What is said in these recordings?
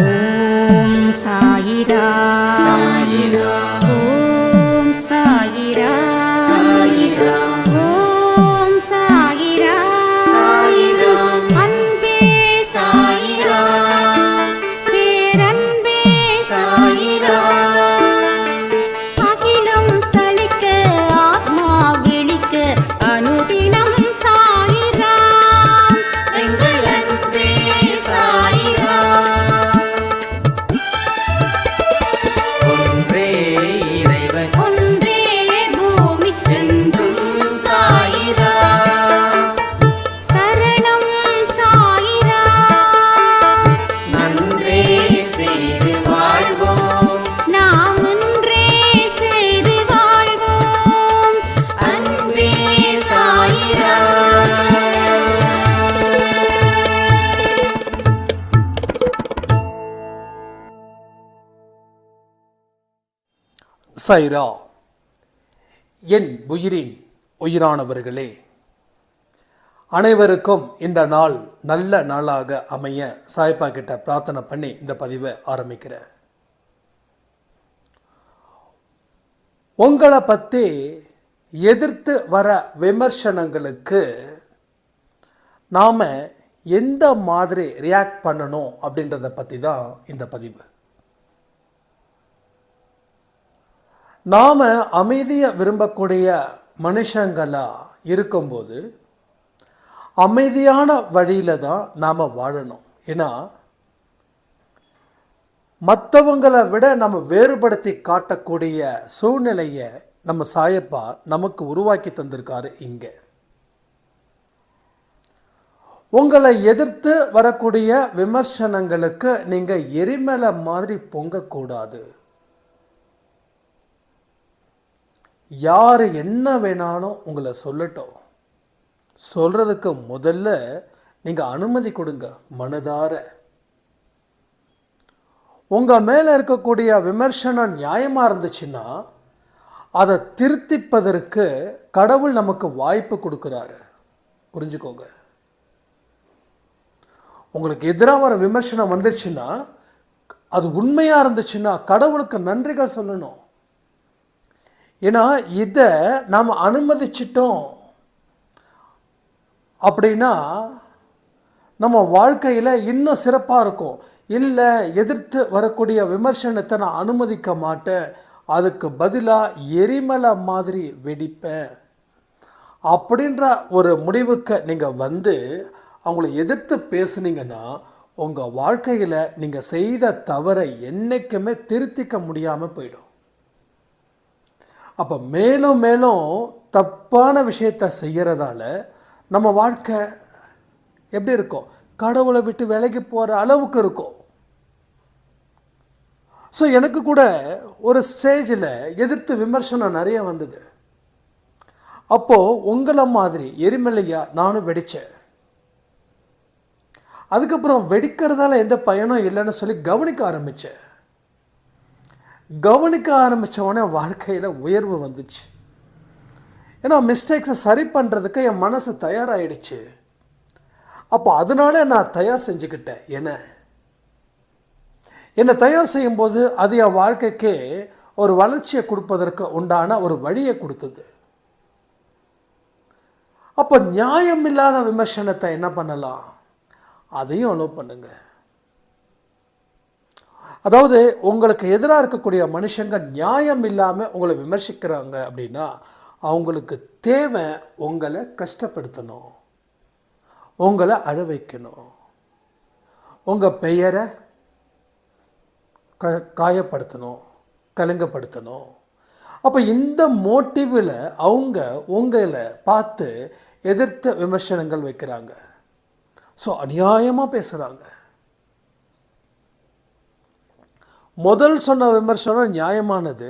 ஓம் சாயிரா. சாயிரா. ஓம் சாயிரா. சாயிரா. ஓம் சாயிரா. சாயிரா. அன்பே சாயிரா. பேரன்பே சாயிரா. சைரா என் உயிரின் உயிரானவர்களே அனைவருக்கும் இந்த நாள் நல்ல நாளாக அமைய சாய்ப்பா கிட்ட பிரார்த்தனை பண்ணி இந்த பதிவை ஆரம்பிக்கிறேன். உங்களை பற்றி எதிர்த்து வர விமர்சனங்களுக்கு நாம் எந்த மாதிரி ரியாக்ட் பண்ணணும் அப்படின்றத பற்றி தான் இந்த பதிவு. நாம் அமைதியை விரும்பக்கூடிய மனுஷங்களாக இருக்கும்போது அமைதியான வழியில் தான் நாம் வாழணும். ஏன்னா மற்றவங்களை விட நம்ம வேறுபடுத்தி காட்டக்கூடிய சூழ்நிலையை நம்ம சாயப்பா நமக்கு உருவாக்கி தந்திருக்காரு இங்கே. உங்களை எதிர்த்து வரக்கூடிய விமர்சனங்களுக்கு நீங்கள் எரிமலை மாதிரி பொங்கக்கூடாது. யார் என்ன வேணாலும் உங்களை சொல்லட்டும். சொல்கிறதுக்கு முதல்ல நீங்கள் அனுமதி கொடுங்க மனதார. உங்கள் மேலே இருக்கக்கூடிய விமர்சனம் நியாயமாக இருந்துச்சுன்னா அதை திருத்திப்பதற்கு கடவுள் நமக்கு வாய்ப்பு கொடுக்குறாரு. புரிஞ்சுக்கோங்க. உங்களுக்கு எதிராக வர விமர்சனம் வந்துருச்சுன்னா அது உண்மையாக இருந்துச்சுன்னா கடவுளுக்கு நன்றிகள் சொல்லணும். ஏன்னா இதை நாம் அனுமதிச்சிட்டோம். அப்படின்னா நம்ம வாழ்க்கையில் இன்னும் சிறப்பாக இருக்கும். இல்லை எதிர்த்து வரக்கூடிய விமர்சனத்தை நான் அனுமதிக்க மாட்டேன். அதுக்கு பதிலாக எரிமலை மாதிரி வெடிப்பேன். அப்படின்ற ஒரு முடிவுக்கு நீங்கள் வந்து அவங்கள எதிர்த்து பேசுனீங்கன்னா உங்கள் வாழ்க்கையில் நீங்கள் செய்த தவறை என்றைக்குமே திருத்திக்க முடியாமல் போயிடும். அப்போ மேலும் மேலும் தப்பான விஷயத்தை செய்கிறதால நம்ம வாழ்க்கை எப்படி இருக்கும்? கடவுளை விட்டு விலகி போகிற அளவுக்கு இருக்கும். ஸோ எனக்கு கூட ஒரு ஸ்டேஜில் எதிர்த்து விமர்சனம் நிறைய வந்தது. அப்போது உங்களை மாதிரி எரிமலையா நானும் வெடித்தேன் அதுக்கப்புறம் வெடிக்கிறதால எந்த பயனும் இல்லைன்னு சொல்லி கவனிக்க ஆரம்பித்தேன் கவனிக்க ஆரம்பித்தவனே வாழ்க்கையில் உயர்வு வந்துச்சு. ஏன்னா மிஸ்டேக்ஸை சரி பண்ணுறதுக்கு என் மனசு தயாராகிடுச்சு அப்போ அதனால நான் தயார் செஞ்சுக்கிட்டேன். என்ன? என்னை தயார் செய்யும்போது அது என் வாழ்க்கைக்கு ஒரு வளர்ச்சியை கொடுப்பதற்கு உண்டான ஒரு வழியை கொடுத்தது. அப்போ நியாயம் இல்லாத விமர்சனத்தை என்ன பண்ணலாம்? அதையும் அலோவ் பண்ணுங்கள் அதாவது உங்களுக்கு எதிராக இருக்கக்கூடிய மனுஷங்க நியாயம் இல்லாமல் உங்களை விமர்சிக்கிறாங்க அப்படின்னா அவங்களுக்கு தேவை உங்களை கஷ்டப்படுத்தணும். உங்களை அழ வைக்கணும். உங்கள் பெயரை க காயப்படுத்தணும் கலங்கப்படுத்தணும். அப்போ இந்த மோட்டிவில் அவங்க உங்களை பார்த்து எதிர்த்த விமர்சனங்கள் வைக்கிறாங்க. ஸோ அநியாயமாக பேசுகிறாங்க முதல் சொன்ன விமர்சனம் நியாயமானது.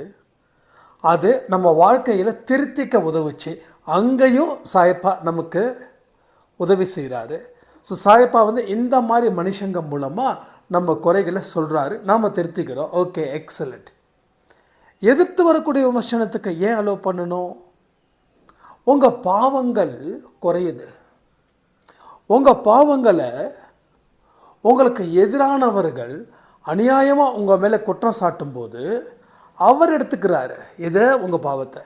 அது நம்ம வாழ்க்கையில் திருத்திக்க உதவுச்சு. அங்கேயும் சாயப்பா நமக்கு உதவி செய்கிறாரு ஸோ சாயப்பா வந்து இந்த மாதிரி மனுஷங்க மூலமாக நம்ம குறைகளை சொல்கிறாரு நாம் திருத்திக்கிறோம். ஓகே எக்ஸலண்ட் எதிர்த்து வரக்கூடிய விமர்சனத்துக்கு ஏன் அலோவ் பண்ணணும்? உங்கள் பாவங்கள் குறையுது. உங்கள் பாவங்களை உங்களுக்கு எதிரானவர்கள் அநியாயமாக உங்கள் மேலே குற்றம் சாட்டும்போது அவர் எடுத்துக்கிறாரு. இதை உங்கள் பாவத்தை.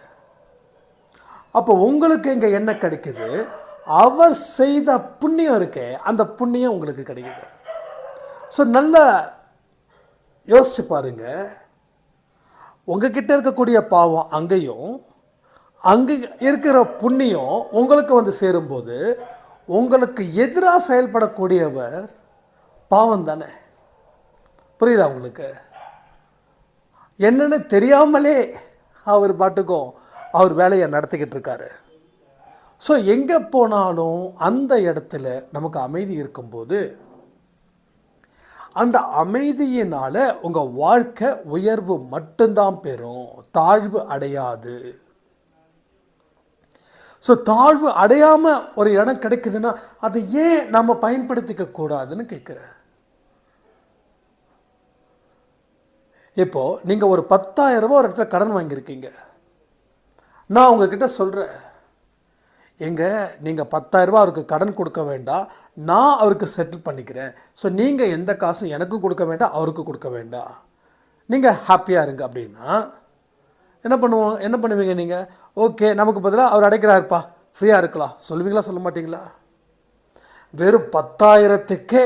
அப்போ உங்களுக்கு இங்கே என்ன கிடைக்குது? அவர் செய்த புண்ணியம் இருக்கே அந்த புண்ணியம் உங்களுக்கு கிடைக்குது. ஸோ நல்லா யோசிச்சு பாருங்க. உங்ககிட்ட இருக்கக்கூடிய பாவம் அங்கேயும் அங்கே இருக்கிற புண்ணியம் உங்களுக்கு வந்து சேரும்போது உங்களுக்கு எதிராக செயல்படக்கூடியவர் பாவம் தானே. புரியுதா உங்களுக்கு? என்னன்னு தெரியாமலே அவர் பாட்டுக்கும் அவர் வேலையை நடத்திக்கிட்டு இருக்காரு. ஸோ எங்கே போனாலும் அந்த இடத்துல நமக்கு அமைதி இருக்கும்போது அந்த அமைதியினால் உங்கள் வாழ்க்கை உயர்வு மட்டும்தான் பெறும். தாழ்வு அடையாது. ஸோ தாழ்வு அடையாமல் ஒரு இடம் கிடைக்குதுன்னா அதை ஏன் நம்ம பயன்படுத்திக்க கூடாதுன்னு கேட்குறேன் இப்போ நீங்கள் ஒரு பத்தாயிரம் ரூபா ஒரு இடத்துல கடன் வாங்கியிருக்கீங்க. நான் உங்ககிட்ட சொல்கிறேன் எங்க நீங்கள் 10000 ரூபாய் அவருக்கு கடன் கொடுக்க வேண்டாம். நான் அவருக்கு செட்டில் பண்ணிக்கிறேன். ஸோ நீங்கள் எந்த காசும் எனக்கும் கொடுக்க வேண்டாம் அவருக்கு கொடுக்க வேண்டாம். நீங்கள் ஹாப்பியாக இருங்க அப்படின்னா என்ன பண்ணுவோம்? என்ன பண்ணுவீங்க நீங்கள் ஓகே நமக்கு பதிலாக அவர் அடைக்கிறாருப்பா. ஃப்ரீயாக இருக்கலாம். சொல்லுவீங்களா? சொல்ல மாட்டிங்களா? வெறும் பத்தாயிரத்துக்கே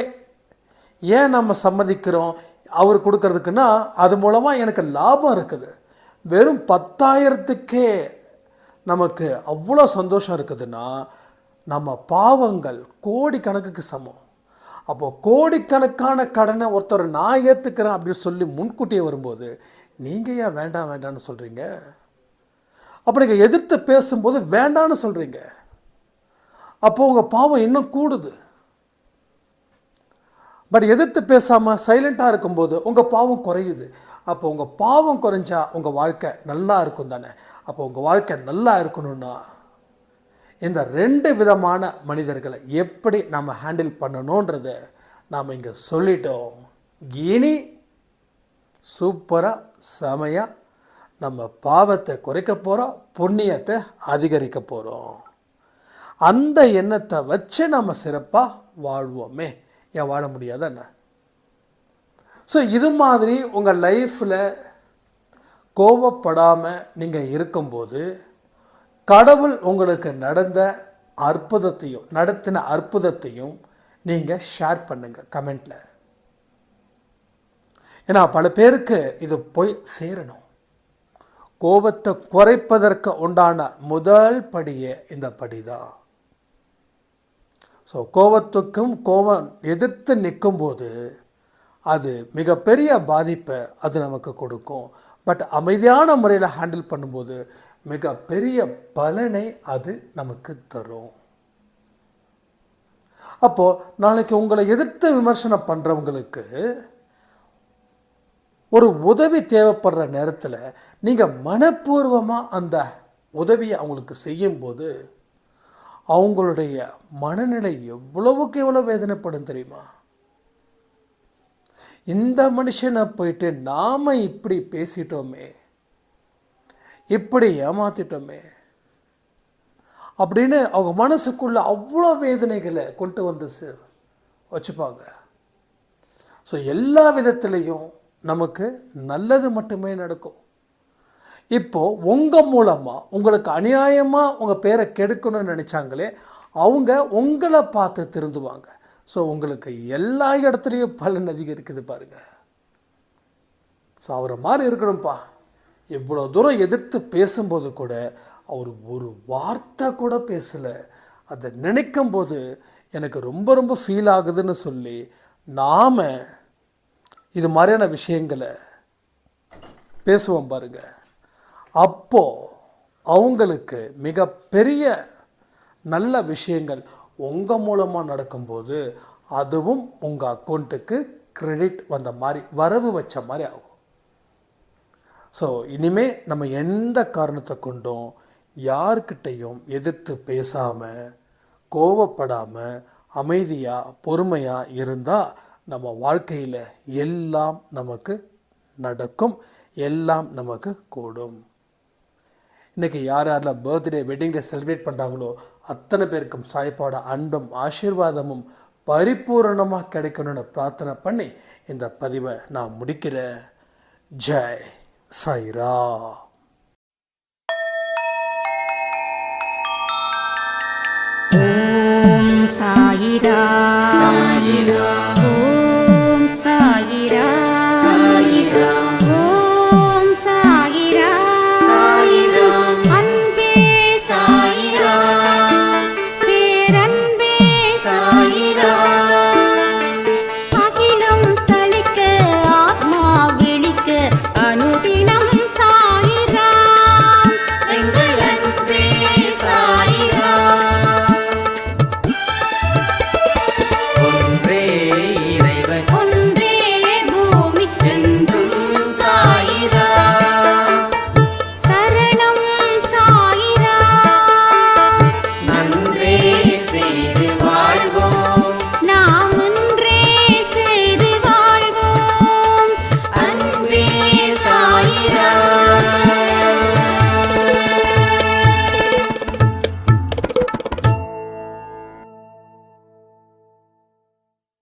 ஏன் நம்ம சம்மதிக்கிறோம்? அவர் கொடுக்கறதுக்குன்னா அது மூலமாக எனக்கு லாபம் இருக்குது. வெறும் பத்தாயிரத்துக்கே நமக்கு அவ்வளோ சந்தோஷம் இருக்குதுன்னா நம்ம பாவங்கள் கோடிக்கணக்குக்கு சமம். அப்போது கோடிக்கணக்கான கடனை ஒருத்தர் நான் ஏற்றுக்கிறேன் அப்படின்னு சொல்லி முன்கூட்டியே வரும்போது நீங்கள் ஏன் வேண்டாம் வேண்டாம்னு சொல்கிறீங்க அப்போ நீங்கள் எதிர்த்து பேசும்போது வேண்டான்னு சொல்கிறீங்க அப்போது உங்கள் பாவம் இன்னும் கூடுது. பட் எதிர்த்து பேசாமல் சைலண்ட்டாக இருக்கும்போது உங்கள் பாவம் குறையுது. அப்போ உங்கள் பாவம் குறைஞ்சா உங்கள் வாழ்க்கை நல்லா இருக்கும் தானே? அப்போ உங்கள் வாழ்க்கை நல்லா இருக்கணும்னா இந்த ரெண்டு விதமான மனிதர்களை எப்படி நம்ம ஹேண்டில் பண்ணணுன்றதை நாம் இங்கே சொல்லிட்டோம். இனி சூப்பராக செமையாக நம்ம பாவத்தை குறைக்க போகிறோம் புண்ணியத்தை அதிகரிக்க போகிறோம் அந்த எண்ணத்தை வச்சு நம்ம சிறப்பாக வாழ்வோமே. ஏன் வாழ முடியாதா என்ன? ஸோ இது மாதிரி உங்கள் லைஃப்பில் கோபப்படாமல் நீங்கள் இருக்கும்போது கடவுள் உங்களுக்கு நடந்த அற்புதத்தையும் நடத்தின அற்புதத்தையும் நீங்கள் ஷேர் பண்ணுங்கள் கமெண்ட்டில் ஏன்னா பல பேருக்கு இது போய் சேரணும். கோபத்தை குறைப்பதற்கு உண்டான முதல் படியே இந்த படிதான். ஸோ கோபத்துக்கும் கோபம் எதிர்த்து நிற்கும்போது அது மிகப்பெரிய பாதிப்பை அது நமக்கு கொடுக்கும். பட் அமைதியான முறையில் ஹேண்டில் பண்ணும்போது மிகப்பெரிய பலனை அது நமக்கு தரும். அப்போது நாளைக்கு உங்களை எதிர்த்து விமர்சனம் பண்ணுறவங்களுக்கு ஒரு உதவி தேவைப்படுற நேரத்தில் நீங்கள் மனப்பூர்வமாக அந்த உதவியை அவங்களுக்கு செய்யும்போது அவங்களுடைய மனநிலை எவ்வளவுக்கு எவ்வளோ வேதனைப்படும் தெரியுமா? இந்த மனுஷனை போயிட்டு நாம் இப்படி பேசிட்டோமே இப்படி ஏமாத்திட்டோமே அப்படின்னு அவங்க மனசுக்குள்ள அவ்வளோ வேதனைகளை கொண்டு வந்து சே- வச்சுப்பாங்க. ஸோ எல்லா விதத்துலேயும் நமக்கு நல்லது மட்டுமே நடக்கும். இப்போது உங்கள் மூலமாக உங்களுக்கு அநியாயமாக உங்கள் பேரை கெடுக்கணும்னு நினச்சாங்களே அவங்க உங்களை பார்த்து திருந்துவாங்க. ஸோ உங்களுக்கு எல்லா இடத்துலையும் பலன் அதிகரிக்குது பாருங்க. ஸோ அவரை மாதிரி இருக்கணும்ப்பா. இவ்வளோ தூரம் எதிர்த்து பேசும்போது கூட அவர் ஒரு வார்த்தை கூட பேசலை. அதை நினைக்கும் போது எனக்கு ரொம்ப ரொம்ப ஃபீல் ஆகுதுன்னு சொல்லி நாம் இது மாதிரியான விஷயங்களை பேசுவோம் பாருங்கள் அப்போது அவங்களுக்கு மிகப்பெரிய நல்ல விஷயங்கள் உங்கள் மூலமாக நடக்கும்போது அதுவும் உங்கள் அக்கௌண்ட்டுக்கு கிரெடிட் வந்த மாதிரி வரவு வச்ச மாதிரி ஆகும். ஸோ இனிமேல் நம்ம எந்த காரணத்தை கொண்டும் யார்கிட்டையும் எதிர்த்து பேசாமல் கோவப்படாமல் அமைதியாக பொறுமையாக இருந்தால் நம்ம வாழ்க்கையில் எல்லாம் நமக்கு நடக்கும் எல்லாம் நமக்கு கூடும். இன்றைக்கி யார் யாரெல்லாம் பர்த்டே வெட்டிங் டே செலிப்ரேட் பண்ணுறாங்களோ அத்தனை பேருக்கும் சாய்ப்பாட அன்பும் ஆசீர்வாதமும் பரிபூரணமாக கிடைக்கணும்னு பிரார்த்தனை பண்ணி இந்த பதிவை நான் முடிக்கிறேன். ஜெய் சாய்ரா ஓம் சாயிரா சாயிரா